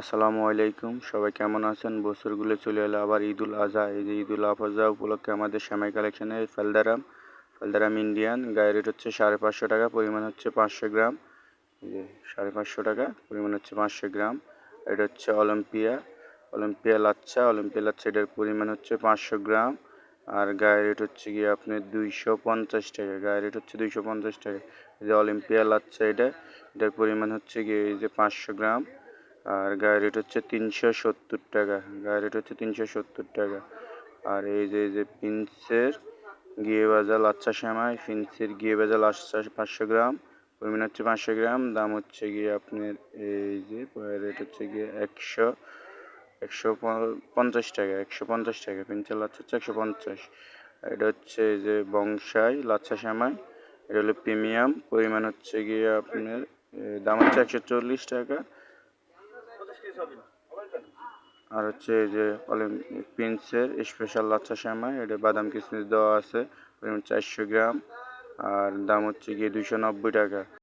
আসসালামু আলাইকুম, সবাই কেমন আছেন? বছরগুলো চলে এলো, আবার ঈদুল আজহা। এই যে ঈদুল আজহা উপলক্ষে আমাদের শ্যামাই কালেকশনে ফেলদারাম ফেলদারাম ইন্ডিয়ান গায়ে রেট হচ্ছে সাড়ে পাঁচশো টাকা, পরিমাণ হচ্ছে পাঁচশো গ্রাম। এই যে সাড়ে পাঁচশো টাকা, পরিমাণ হচ্ছে পাঁচশো গ্রাম। এটা হচ্ছে Olympia Olympia lachha Olympia lachha, এটার পরিমাণ হচ্ছে পাঁচশো গ্রাম। আর গায়ে রেট হচ্ছে গিয়ে আপনার দুইশো পঞ্চাশ টাকা গায়ে রেট হচ্ছে দুইশো পঞ্চাশ টাকা। এই যে অলিম্পিয়া লাচ্ছা এটা, এটার পরিমাণ হচ্ছে গিয়ে এই যে পাঁচশো গ্রাম। আর গায়ের রেট হচ্ছে তিনশো সত্তর টাকা। গায়ের রেট হচ্ছে তিনশো সত্তর টাকা। আর এই যে এই যে পিন্সের গিয়ে ভাজা লাচ্ছা শ্যামাই ফিন্সের গিয়ে ভাজা লাচ্ছা পাঁচশো গ্রাম, পরিমাণ হচ্ছে পাঁচশো গ্রাম, দাম হচ্ছে গিয়ে আপনার এই যে রেট হচ্ছে গিয়ে একশো একশো পঞ্চাশ টাকা, একশো পঞ্চাশ টাকা। পিন্সের লাচ্ছা হচ্ছে একশো পঞ্চাশ। এটা হচ্ছে এই যে বংশাই লাচ্ছা শ্যামাই এটা হলো প্রিমিয়াম, পরিমাণ হচ্ছে গিয়ে আপনার দাম হচ্ছে একশো চল্লিশ টাকা। আর হচ্ছে এই যে প্রিন্সের স্পেশাল লাচ্ছা শ্যামা এটা বাদাম কিসমিস দেওয়া আছে চারশো গ্রাম, আর দাম হচ্ছে গিয়ে দুশো নব্বই টাকা।